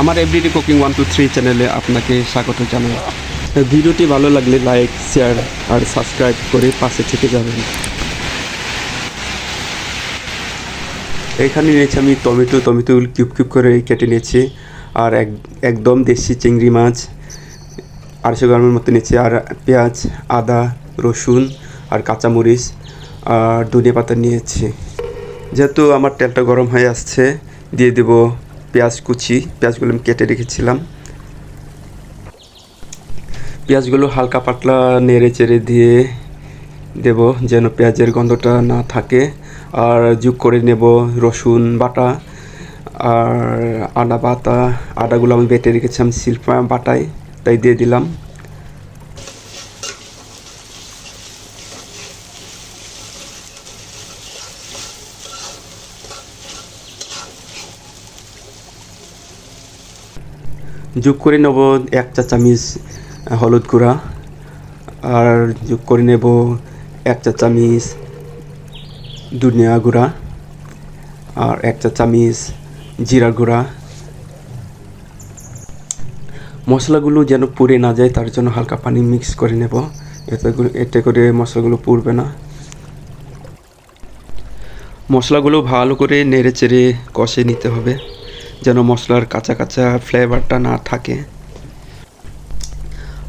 আমার everyday cooking one two three চ্যানেলে আপনাকে স্বাগত জানাই। ভিডিওটি ভালো লাগলে লাইক, শেয়ার আর সাবস্ক্রাইব করে পাশে থেকে যাবেন। এখানে নিয়েছি আমি টমেটো টমেটো কিউব কিউব করে কেটে নিয়েছি। আর এক, একদম দেশি চিংড়ি মাছ, আড়াইশো গ্রামের মতো নিয়েছি। আর পেঁয়াজ, আদা, রসুন আর কাঁচামরিচ আর ধনিয়া পাতা নিয়েছি। যেহেতু আমার তেলটা গরম হয়ে আসছে, দিয়ে দেব পেঁয়াজ কুচি, পেঁয়াজগুলো আমি কেটে রেখেছিলাম। পেঁয়াজগুলো হালকা পাতলা নেড়ে চেড়ে দিয়ে দেব যেন পেঁয়াজের গন্ধটা না থাকে। আর যোগ করে নেব রসুন বাটা আর আদা বাটা। আদাগুলো আমি বেটে রেখেছিলাম শিল্পা বাটায়, তাই দিয়ে দিলাম। যোগ করে নেব এক চা চামচ হলুদ গুঁড়া আর যোগ করে নেব এক চা চামচ ধনিয়া গুঁড়া আর এক চা চামচ জিরা গুঁড়া। মশলাগুলো যেন পুড়ে না যায়, তার জন্য হালকা পানি মিক্স করে নেব। এতে এতে করে মশলাগুলো পুড়বে না। মশলাগুলো ভালো করে নেড়ে চেড়ে কষে নিতে হবে। যেন মশলার কাঁচা কাঁচা ফ্লেভারটা না থাকে।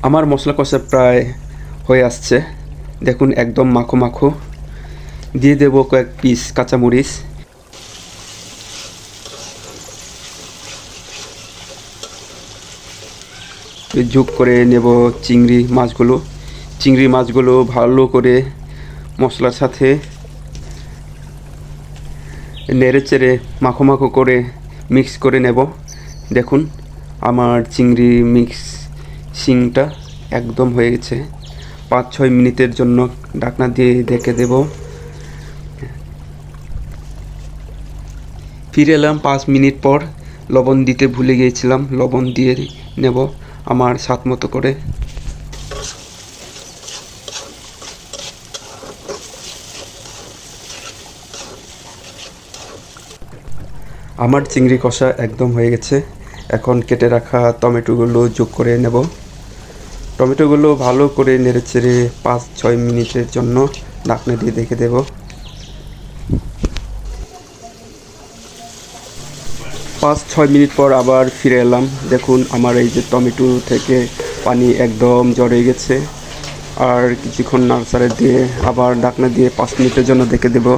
আমার মশলা কষা প্রায় হয়ে আসছে। দেখুন, একদম মাখো মাখো। দিয়ে দেবো কয়েক পিস কাঁচামরিচ। যোগ করে নেব চিংড়ি মাছগুলো। চিংড়ি মাছগুলো ভালো করে মশলার সাথে নেড়ে চেড়ে মাখো মাখো করে মিক্স করে নেব। দেখুন, আমার চিংড়ি মিক্স শিংটা একদম হয়ে গেছে। পাঁচ ছয় মিনিটের জন্য ডাকনা দিয়ে ডেকে দেব। ফিরে এলাম পাঁচ মিনিট পর। লবণ দিতে ভুলে গিয়েছিলাম, লবণ দিয়ে নেব আমার স্বাদ মতো করে। আমার চিংড়ি কষা একদম হয়ে গেছে। এখন কেটে রাখা টমেটোগুলো যোগ করে নেব। টমেটোগুলো ভালো করে নেড়ে চেড়ে পাঁচ, ছয় মিনিটের জন্য ঢাকনা দিয়ে দেখে দেব। পাঁচ, ছয় মিনিট পর আবার ফিরে এলাম। দেখুন, আমার এই যে টমেটো থেকে পানি একদম জড়ে গেছে। আর কিছুক্ষণ নাড়াচাড়া দিয়ে আবার ঢাকনা দিয়ে পাঁচ মিনিটের জন্য দেখে দেবো।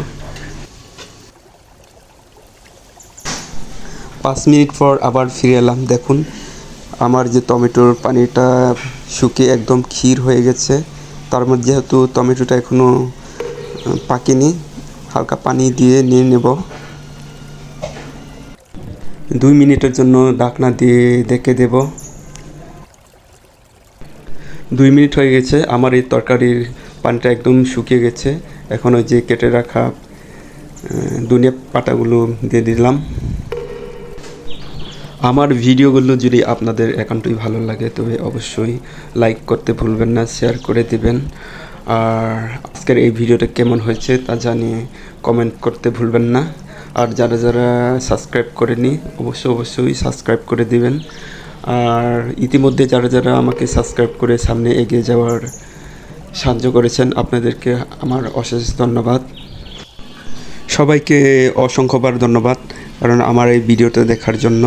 পাঁচ মিনিট পর আবার ফিরে এলাম। দেখুন, আমার যে টমেটোর পানিটা শুকিয়ে একদম ক্ষীর হয়ে গেছে, তার মধ্যে যেহেতু টমেটোটা এখনও পাকেনি, হালকা পানি দিয়ে নিয়ে নেব। দুই মিনিটের জন্য ঢাকনা দিয়ে ডেকে দেব। দুই মিনিট হয়ে গেছে, আমার এই তরকারির পানিটা একদম শুকিয়ে গেছে। এখন ওই যে কেটে রাখা দুনিয়া পাতাগুলো দিয়ে দিলাম। আমার ভিডিওগুলো যদি আপনাদের একান্তই ভালো লাগে, তবে অবশ্যই লাইক করতে ভুলবেন না শেয়ার করে দিবেন। আর আজকের এই ভিডিওটা কেমন হয়েছে তা জানিয়ে কমেন্ট করতে ভুলবেন না। আর যারা যারা সাবস্ক্রাইব করেনি, অবশ্যই অবশ্যই সাবস্ক্রাইব করে দিবেন। আর ইতিমধ্যে যারা যারা আমাকে সাবস্ক্রাইব করে সামনে এগিয়ে যাওয়ার সাহায্য করেছেন, আপনাদেরকে আমার অশেষ ধন্যবাদ। সবাইকে অসংখ্যবার ধন্যবাদ, কারণ আমার এই ভিডিওটা দেখার জন্য।